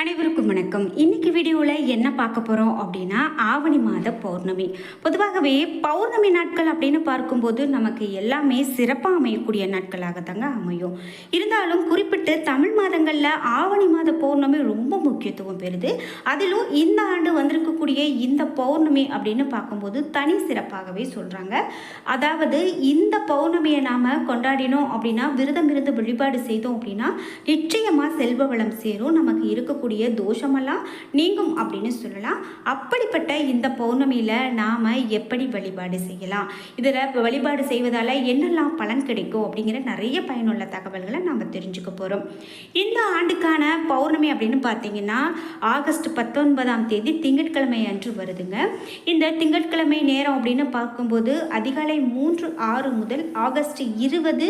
அனைவருக்கும் வணக்கம். இன்னைக்கு வீடியோவில் என்ன பார்க்க போகிறோம் அப்படின்னா ஆவணி மாத பௌர்ணமி. பொதுவாகவே பௌர்ணமி நாட்கள் அப்படின்னு பார்க்கும்போது நமக்கு எல்லாமே சிறப்பாக அமையக்கூடிய நாட்களாக தாங்க அமையும். இருந்தாலும் குறிப்பிட்டு தமிழ் மாதங்களில் ஆவணி மாத பௌர்ணமி ரொம்ப முக்கியத்துவம் பெறுது. அதிலும் இந்த ஆண்டு வந்திருக்கக்கூடிய இந்த பௌர்ணமி அப்படின்னு பார்க்கும்போது தனி சிறப்பாகவே சொல்கிறாங்க அதாவது இந்த பௌர்ணமியை நாம் கொண்டாடினோம் அப்படின்னா விரதம் இருந்து வழிபாடு செய்தோம் அப்படின்னா நிச்சயமாக செல்வ வளம் சேரும். நமக்கு இருக்கக்கூடிய தோஷமெல்லாம் நீங்கும் அப்படின்னு சொல்லலாம். அப்படிப்பட்ட இந்த பௌர்ணமியில் நாம் எப்படி வழிபாடு செய்யலாம்? இதில் வழிபாடு செய்வதால் என்னெல்லாம் பலன் கிடைக்கும் அப்படிங்கிற நிறைய பயனுள்ள தகவல்களை நாம் தெரிஞ்சுக்க போகிறோம் இந்த ஆண்டுக்கான பௌர்ணமி அப்படின்னு பார்த்தீங்கன்னா ஆகஸ்ட் பத்தொன்பதாம் தேதி திங்கட்கிழமை அன்று வருதுங்க. இந்த திங்கட்கிழமை நேரம் அப்படின்னு பார்க்கும்போது அதிகாலை மூன்று ஆறு முதல் ஆகஸ்ட் இருபது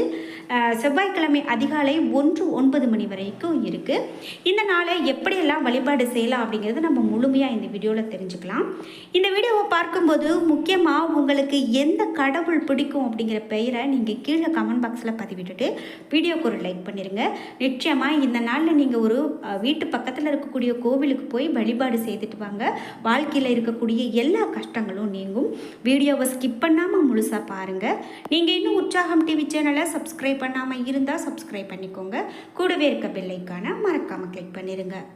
செவ்வாய்க்கிழமை அதிகாலை ஒன்று ஒன்பது மணி வரைக்கும் இருக்குது இந்த நாளை எப்படியெல்லாம் வழிபாடு செய்யலாம் அப்படிங்கிறது நம்ம முழுமையாக இந்த வீடியோவில் தெரிஞ்சுக்கலாம். இந்த வீடியோவை பார்க்கும்போது முக்கியமாக உங்களுக்கு எந்த கடவுள் பிடிக்கும் அப்படிங்கிற பெயரை நீங்கள் கீழே கமெண்ட் பாக்ஸில் பதிவிட்டுட்டு வீடியோக்கு ஒரு லைக் பண்ணிடுங்க நிச்சயமாக இந்த நாளில் நீங்கள் ஒரு வீட்டு பக்கத்தில் இருக்கக்கூடிய கோவிலுக்கு போய் வழிபாடு செய்துட்டு வாங்க. வாழ்க்கையில் இருக்கக்கூடிய எல்லா கஷ்டங்களும் நீங்கும். வீடியோவை ஸ்கிப் பண்ணாமல் முழுசாக பாருங்கள் நீங்கள் இன்னும் உற்சாகம் டிவி சேனலை சப்ஸ்கிரைப் பண்ணாமல் இருந்தால் சப்ஸ்கிரைப் பண்ணிக்கோங்க. கூடவே இருக்க பெல்லைக்கான மறக்காமல் கிளிக் பண்ணிடுங்க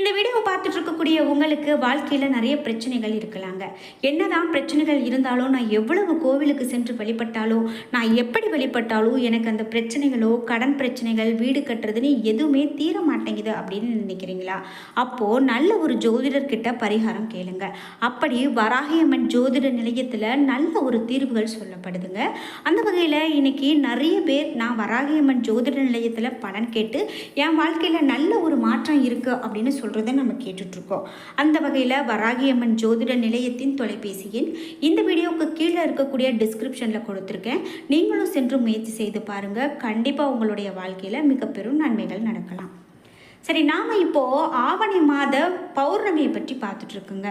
இந்த வீடியோவை பார்த்துட்டு இருக்கக்கூடிய உங்களுக்கு வாழ்க்கையில் நிறைய பிரச்சனைகள் இருக்கலாங்க. என்னதான் பிரச்சனைகள் இருந்தாலும் நான் எவ்வளவு கோவிலுக்கு சென்று வழிபட்டாலும் நான் எப்படி வழிபட்டாலும் எனக்கு அந்த பிரச்சனைகளோ கடன் பிரச்சனைகள் வீடு கட்டுறதுன்னு எதுவுமே தீர மாட்டேங்குது அப்படின்னு நினைக்கிறீங்களா? அப்போது நல்ல ஒரு ஜோதிடர்கிட்ட பரிகாரம் கேளுங்க. அப்படி வராகியம்மன் ஜோதிட நிலையத்தில் நல்ல ஒரு தீர்வுகள் சொல்லப்படுதுங்க. அந்த வகையில் இன்னைக்கு நிறைய பேர் நான் வராகியம்மன் ஜோதிட நிலையத்தில் பலன் கேட்டு என் வாழ்க்கையில் நல்ல ஒரு மாற்றம் இருக்குது அப்படின்னு சொல்கிறத நம்ம கேட்டுட்ருக்கோம். அந்த வகையில் வராகியம்மன் ஜோதிட நிலையத்தின் தொலைபேசி எண் இந்த வீடியோவுக்கு கீழே இருக்கக்கூடிய டிஸ்கிரிப்ஷனில் கொடுத்துருக்கேன். நீங்களும் சென்று முயற்சி செய்து பாருங்கள் கண்டிப்பாக உங்களுடைய வாழ்க்கையில் மிக பெரும் நன்மைகள் நடக்கலாம். சரி நாம் இப்போது ஆவணி மாத பௌர்ணமியை பற்றி பார்த்துட்ருக்குங்க.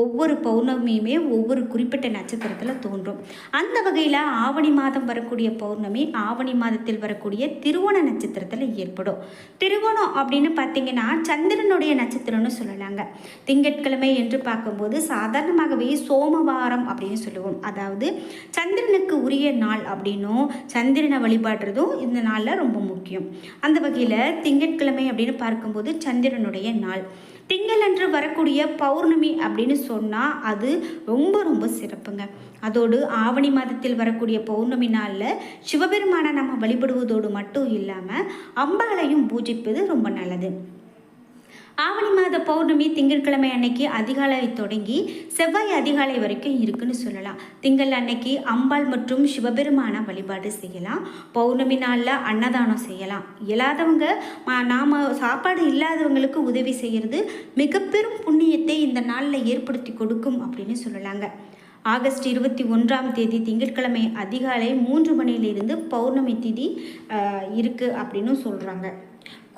ஒவ்வொரு பௌர்ணமியுமே ஒவ்வொரு குறிப்பிட்ட நட்சத்திரத்தில் தோன்றும். அந்த வகையில் ஆவணி மாதம் வரக்கூடிய பௌர்ணமி ஆவணி மாதத்தில் வரக்கூடிய திருவோண நட்சத்திரத்தில் ஏற்படும். திருவோணம் அப்படின்னு பார்த்தீங்கன்னா சந்திரனுடைய நட்சத்திரம்னு சொல்லலாங்க. திங்கட்கிழமை என்று பார்க்கும்போது சாதாரணமாகவே சோமவாரம் அப்படின்னு சொல்லுவோம். அதாவது சந்திரனுக்கு உரிய நாள் அப்படின்னும் சந்திரனை வழிபாடுறதும் இந்த நாளில் ரொம்ப முக்கியம். அந்த வகையில் திங்கட்கிழமை அப்படின்னு பார்க்கும்போது சந்திரனுடைய நாள். திங்களன்று வரக்கூடிய பௌர்ணமி அப்படின்னு சொன்னால் அது ரொம்ப ரொம்ப சிறப்புங்க. அதோடு ஆவணி மாதத்தில் வரக்கூடிய பௌர்ணமி நாளில் சிவபெருமானை நம்ம வழிபடுவதோடு மட்டும் இல்லாமல் அம்பகளையும் பூஜிப்பது ரொம்ப நல்லது. ஆவணி மாத பௌர்ணமி திங்கட்கிழமை அன்னைக்கு அதிகாலை தொடங்கி செவ்வாய் அதிகாலை வரைக்கும் இருக்குன்னு சொல்லலாம். திங்கள் அன்னைக்கு அம்பாள் மற்றும் சிவபெருமான வழிபாடு செய்யலாம். பௌர்ணமி நாளில் அன்னதானம் செய்யலாம். இயலாதவங்க நாம் சாப்பாடு இல்லாதவங்களுக்கு உதவி செய்கிறது மிக பெரும் புண்ணியத்தை இந்த நாளில் ஏற்படுத்தி கொடுக்கும் அப்படின்னு சொல்லலாங்க. ஆகஸ்ட் இருபத்தி ஒன்றாம் தேதி திங்கட்கிழமை அதிகாலை மூன்று மணியிலிருந்து பௌர்ணமி திதி இருக்குது அப்படின்னு சொல்கிறாங்க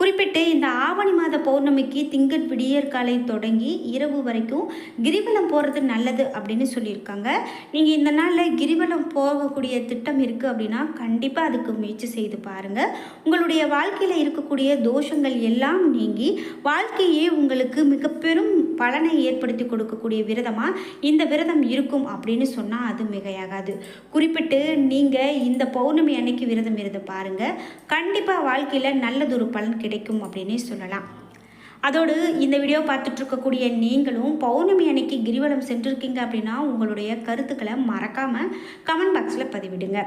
குறிப்பிட்டு இந்த ஆவணி மாத பௌர்ணமிக்கு திங்கள் விடியற்காலை தொடங்கி இரவு வரைக்கும் கிரிவலம் போகிறது நல்லது அப்படின்னு சொல்லியிருக்காங்க. நீங்கள் இந்த நாளில் கிரிவலம் போகக்கூடிய திட்டம் இருக்குது அப்படின்னா கண்டிப்பாக அதுக்கு முயற்சி செய்து பாருங்கள் உங்களுடைய வாழ்க்கையில் இருக்கக்கூடிய தோஷங்கள் எல்லாம் நீங்கி வாழ்க்கையே உங்களுக்கு மிக பெரும் பலனை ஏற்படுத்தி கொடுக்கக்கூடிய விரதமாக இந்த விரதம் இருக்கும் அப்படின்னு சொன்னால் அது மிகையாகாது. குறிப்பிட்டு நீங்கள் இந்த பௌர்ணமி அன்னைக்கு விரதம் இருந்து பாருங்கள் கண்டிப்பாக வாழ்க்கையில் நல்லதொரு பலன் கிடைக்கும் அப்படின்னே சொல்லலாம். அதோடு இந்த வீடியோ பார்த்துட்ருக்கக்கூடிய நீங்களும் பௌர்ணமி அன்னைக்கு கிரிவலம் சென்றிருக்கீங்க அப்படின்னா உங்களுடைய கருத்துக்களை மறக்காமல் கமெண்ட் பாக்ஸில் பதிவிடுங்க.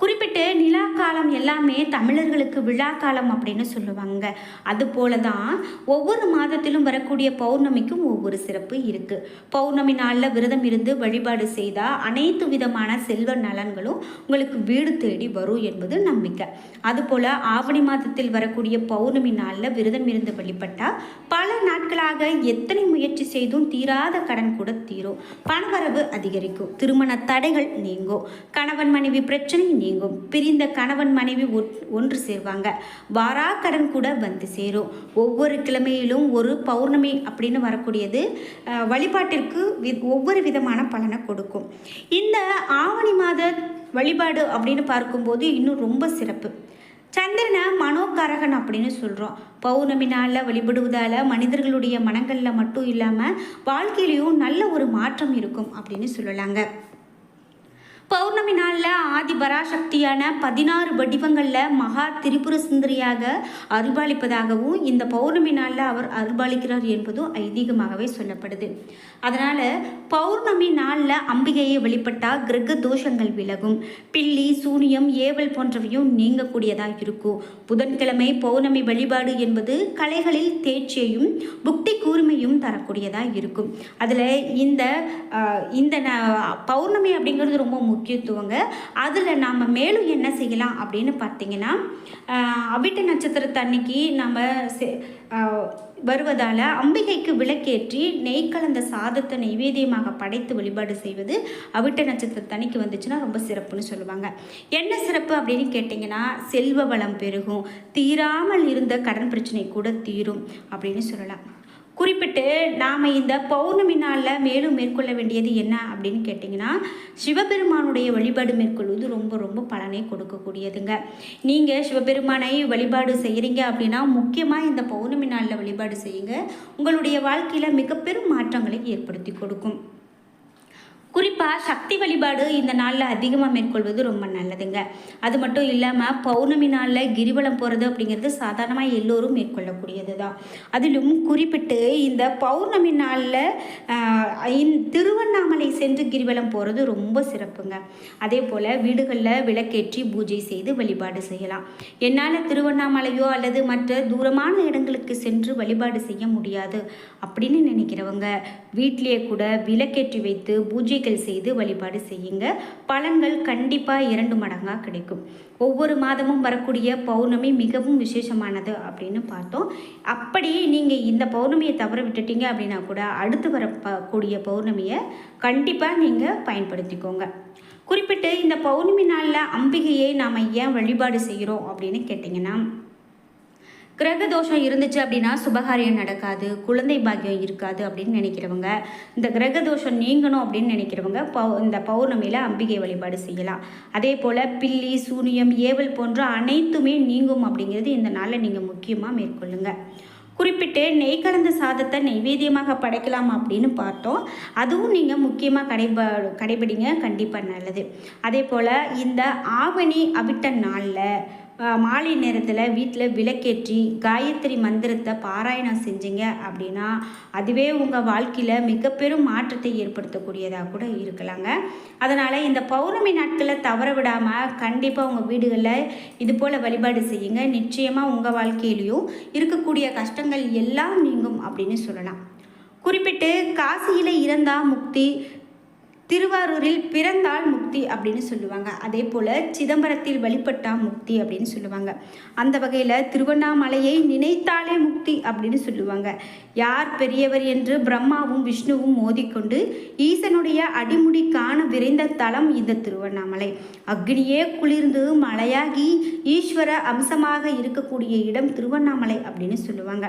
குறிப்பிட்டு நிலா காலம் எல்லாமே தமிழர்களுக்கு விழா காலம் அப்படின்னு சொல்லுவாங்க. அதுபோல தான் ஒவ்வொரு மாதத்திலும் வரக்கூடிய பௌர்ணமிக்கும் ஒவ்வொரு சிறப்பு இருக்குது பௌர்ணமி நாளில் விரதம் இருந்து வழிபாடு செய்தால் அனைத்து விதமான செல்வ நலன்களும் உங்களுக்கு வீடு தேடி வரும் என்பது நம்பிக்கை. அதுபோல் ஆவணி மாதத்தில் வரக்கூடிய பௌர்ணமி நாளில் விரதம் இருந்து வழிபட்டால் பல நாட்களாக எத்தனை முயற்சி செய்தும் தீராத கடன் கூட தீரும். பணவரவு அதிகரிக்கும். திருமண தடைகள் நீங்கும். கணவன் மனைவி பிரச்சனை நீங்கும் பிரிந்த கணவன் மனைவி ஒன்- ஒன்று சேர்வாங்க. வாரா கடன் கூட வந்து சேரும். ஒவ்வொரு கிழமையிலும் ஒரு பௌர்ணமி அப்படின்னு வரக்கூடியது வழிபாட்டிற்கு வி- ஒவ்வொரு விதமான பலனை கொடுக்கும். இந்த ஆவணி மாத வழிபாடு அப்படின்னு பார்க்கும்போது இன்னும் ரொம்ப சிறப்பு. சந்திரனை மனோகாரகன் அப்படின்னு சொல்கிறோம் பௌர்ணமி நாளில் வழிபடுவதால் மனிதர்களுடைய மனங்களில் மட்டும் இல்லாமல் வாழ்க்கையிலையும் நல்ல ஒரு மாற்றம் இருக்கும் அப்படின்னு சொல்லலாங்க. பௌர்ணமி நாளில் ஆதி பராசக்தியான பதினாறு வடிவங்களில் மகா திரிபுர சுந்தரியாக அருள்பாலிப்பதாகவும் இந்த பௌர்ணமி நாளில் அவர் அருள்பாலிக்கிறார் என்பதும் ஐதீகமாகவே சொல்லப்படுது. அதனால் பௌர்ணமி நாளில் அம்பிகையை வெளிப்பட்டால் கிரக தோஷங்கள் விலகும். பில்லி சூனியம் ஏவல் போன்றவையும் நீங்கக்கூடியதாக இருக்கும். புதன்கிழமை பௌர்ணமி வழிபாடு என்பது கலைகளில் தேர்ச்சியையும் புக்தி கூர்மையும் தரக்கூடியதாக இருக்கும். அதில் இந்த இந்த ந- பௌர்ணமி அப்படிங்கிறது ரொம்ப முக்கியம். முக்கியத்துவங்க. அதில் நாம் மேலும் என்ன செய்யலாம் அப்படின்னு பார்த்தீங்கன்னா அவிட்ட நட்சத்திரத்து அன்னைக்கு நம்ம செ- வருவதால் அம்பிகைக்கு விளக்கேற்றி நெய் கலந்த சாதத்தை நைவேத்தியமாக படைத்து வழிபாடு செய்வது அவிட்ட நட்சத்திரத்து அன்னைக்கு வந்துச்சுன்னா ரொம்ப சிறப்புன்னு சொல்லுவாங்க. என்ன சிறப்பு அப்படின்னு கேட்டிங்கன்னா செல்வ வளம் பெருகும் தீராமல் இருந்த கடன் பிரச்சனை கூட தீரும் அப்படின்னு சொல்லலாம். குறிப்பிட்டு நாம் இந்த பௌர்ணமி நாளில் மேலும் மேற்கொள்ள வேண்டியது என்ன அப்படின்னு கேட்டிங்கன்னா சிவபெருமானுடைய வழிபாடு மேற்கொள்வது ரொம்ப ரொம்ப பலனை கொடுக்கக்கூடியதுங்க. நீங்கள் சிவபெருமானை வழிபாடு செய்கிறீங்க அப்படின்னா முக்கியமாக இந்த பௌர்ணமி நாளில் வழிபாடு செய்யுங்க. உங்களுடைய வாழ்க்கையில் மிக பெரும் மாற்றங்களை ஏற்படுத்தி கொடுக்கும். குறிப்பாக சக்தி வழிபாடு இந்த நாளில் அதிகமாக மேற்கொள்வது ரொம்ப நல்லதுங்க. அது மட்டும் இல்லாமல் பௌர்ணமி நாளில் கிரிவலம் போகிறது அப்படிங்கிறது சாதாரணமாக எல்லோரும் மேற்கொள்ளக்கூடியது தான் அதிலும் குறிப்பிட்டு இந்த பௌர்ணமி நாளில் திருவண்ணாமலை சென்று கிரிவலம் போகிறது ரொம்ப சிறப்புங்க. அதே போல் வீடுகளில் விளக்கேற்றி பூஜை செய்து வழிபாடு செய்யலாம். என்னால் திருவண்ணாமலையோ அல்லது மற்ற தூரமான இடங்களுக்கு சென்று வழிபாடு செய்ய முடியாது அப்படின்னு நினைக்கிறவங்க வீட்டிலேயே கூட விளக்கேற்றி வைத்து பூஜைகள் செய்து வழிபாடு செய்யுங்க. பலன்கள் கண்டிப்பாக இரண்டு மடங்காக கிடைக்கும். ஒவ்வொரு மாதமும் வரக்கூடிய பௌர்ணமி மிகவும் விசேஷமானது அப்படின்னு பார்த்தோம். அப்படியே நீங்கள் இந்த பௌர்ணமியை தவற விட்டுட்டீங்க அப்படின்னா கூட அடுத்து வர வரக்கூடிய பௌர்ணமியை கண்டிப்பாக நீங்கள் பயன்படுத்திக்கோங்க. குறிப்பிட்டு இந்த பௌர்ணமி நாளில் அம்பிகையை நாம் ஏன் வழிபாடு செய்கிறோம் அப்படின்னு கேட்டிங்கன்னா கிரக தோஷம் இருந்துச்சு அப்படின்னா சுபகாரியம் நடக்காது குழந்தை பாக்கியம் இருக்காது அப்படின்னு நினைக்கிறவங்க இந்த கிரக தோஷம் நீங்கணும் அப்படின்னு நினைக்கிறவங்க பௌ இந்த பௌர்ணமியில் அம்பிகை வழிபாடு செய்யலாம். அதே போல் பில்லி சூனியம் ஏவல் போன்ற அனைத்துமே நீங்கும் அப்படிங்கிறது இந்த நாளில் நீங்கள் முக்கியமாக மேற்கொள்ளுங்கள் குறிப்பிட்டு நெய் கலந்த சாதத்தை நெய்வேத்தியமாக படைக்கலாம் அப்படின்னு பார்த்தோம். அதுவும் நீங்கள் முக்கியமாக கடைப கடைபிடிங்க. கண்டிப்பாக நல்லது. அதே போல் இந்த ஆவணி அவிட்ட நாளில் மாலை நேரத்தில் வீட்டில் விளக்கேற்றி காயத்ரி மந்திரத்தை பாராயணம் செஞ்சீங்க அப்படின்னா அதுவே உங்கள் வாழ்க்கையில் மிக பெரும் மாற்றத்தை ஏற்படுத்தக்கூடியதாக கூட இருக்கலாங்க. அதனால் இந்த பௌர்ணமி நாட்களை தவற விடாமல் கண்டிப்பாக உங்கள் வீடுகளில் இது போல் வழிபாடு செய்யுங்க. நிச்சயமாக உங்கள் வாழ்க்கையிலையும் இருக்கக்கூடிய கஷ்டங்கள் எல்லாம் நீங்கும் அப்படின்னு சொல்லலாம். குறிப்பிட்டு காசியில் இறந்தா முக்தி திருவாரூரில் பிறந்தால் முக்தி அப்படின்னு சொல்லுவாங்க. அதே போல் சிதம்பரத்தில் வழிபட்டால் முக்தி அப்படின்னு சொல்லுவாங்க. அந்த வகையில் திருவண்ணாமலையை நினைத்தாலே முக்தி அப்படின்னு சொல்லுவாங்க. யார் பெரியவர் என்று பிரம்மாவும் விஷ்ணுவும் மோதிக்கொண்டு ஈசனுடைய அடிமுடி காண விரைந்த தலம் இந்த திருவண்ணாமலை. அக்னியே குளிர்ந்து மலையாகி ஈஸ்வர அம்சமாக இருக்கக்கூடிய இடம் திருவண்ணாமலை அப்படின்னு சொல்லுவாங்க.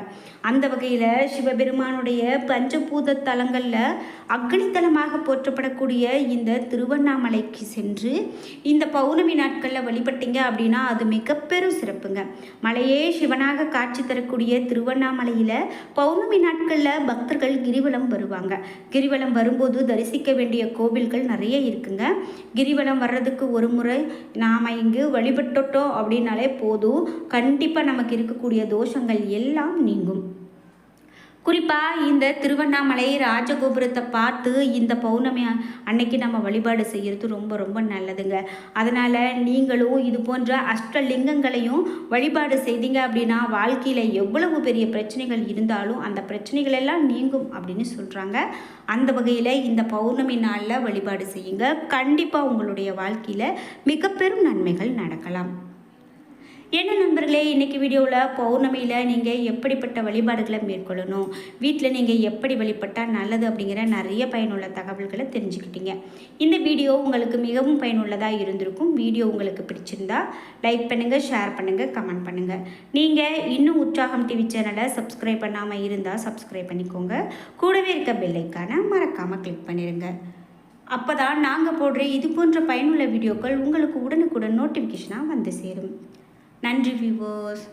அந்த வகையில் சிவபெருமானுடைய பஞ்சபூத தலங்களில் அக்னித்தலமாக போற்றப்படக்கூடிய இந்த திருவண்ணாமலைக்கு சென்று இந்த பௌர்ணமி நாட்களில் வழிபட்டீங்க அப்படின்னா அது மிக பெரும் சிறப்புங்க. மலையே சிவனாக காட்சி தரக்கூடிய திருவண்ணாமலையில் பௌர்ணமி நாட்களில் பக்தர்கள் கிரிவலம் வருவாங்க. கிரிவலம் வரும்போது தரிசிக்க வேண்டிய கோவில்கள் நிறைய இருக்குங்க. கிரிவலம் வர்றதுக்கு ஒரு முறை நாம் இங்கு வழிபட்டுட்டோம் அப்படின்னாலே போதும். கண்டிப்பாக நமக்கு இருக்கக்கூடிய தோஷங்கள் எல்லாம் நீங்கும். குறிப்பாக இந்த திருவண்ணாமலை ராஜகோபுரத்தை பார்த்து இந்த பௌர்ணமி அன்னைக்கு நம்ம வழிபாடு செய்கிறது ரொம்ப ரொம்ப நல்லதுங்க. அதனால் நீங்களும் இது போன்ற அஷ்டலிங்கங்களையும் வழிபாடு செய்தீங்க அப்படின்னா வாழ்க்கையில் எவ்வளவு பெரிய பிரச்சனைகள் இருந்தாலும் அந்த பிரச்சனைகள் எல்லாம் நீங்கும் அப்படின்னு சொல்கிறாங்க அந்த வகையில் இந்த பௌர்ணமி நாளில் வழிபாடு செய்யுங்க. கண்டிப்பாக உங்களுடைய வாழ்க்கையில் மிக பெரும் நன்மைகள் நடக்கலாம். என்ன நண்பர்களே இன்றைக்கி வீடியோவில் பௌர்ணமியில் நீங்கள் எப்படிப்பட்ட வழிபாடுகளை மேற்கொள்ளணும் வீட்டில் நீங்கள் எப்படி வழிபட்டால் நல்லது அப்படிங்கிற நிறைய பயனுள்ள தகவல்களை தெரிஞ்சுக்கிட்டீங்க. இந்த வீடியோ உங்களுக்கு மிகவும் பயனுள்ளதாக இருந்திருக்கும். வீடியோ உங்களுக்கு பிடிச்சிருந்தா லைக் பண்ணுங்கள் ஷேர் பண்ணுங்கள் கமெண்ட் பண்ணுங்கள் நீங்கள் இன்னும் உற்சாகம் டிவி சேனலை சப்ஸ்கிரைப் பண்ணாமல் இருந்தால் சப்ஸ்கிரைப் பண்ணிக்கோங்க. கூடவே இருக்க பெல்லைக்கான மறக்காமல் கிளிக் பண்ணிடுங்க அப்போ தான் நாங்கள் போடுற இது போன்ற பயனுள்ள வீடியோக்கள் உங்களுக்கு உடனுக்குடன் நோட்டிஃபிகேஷனாக வந்து சேரும். நன்றி வியூவர்ஸ்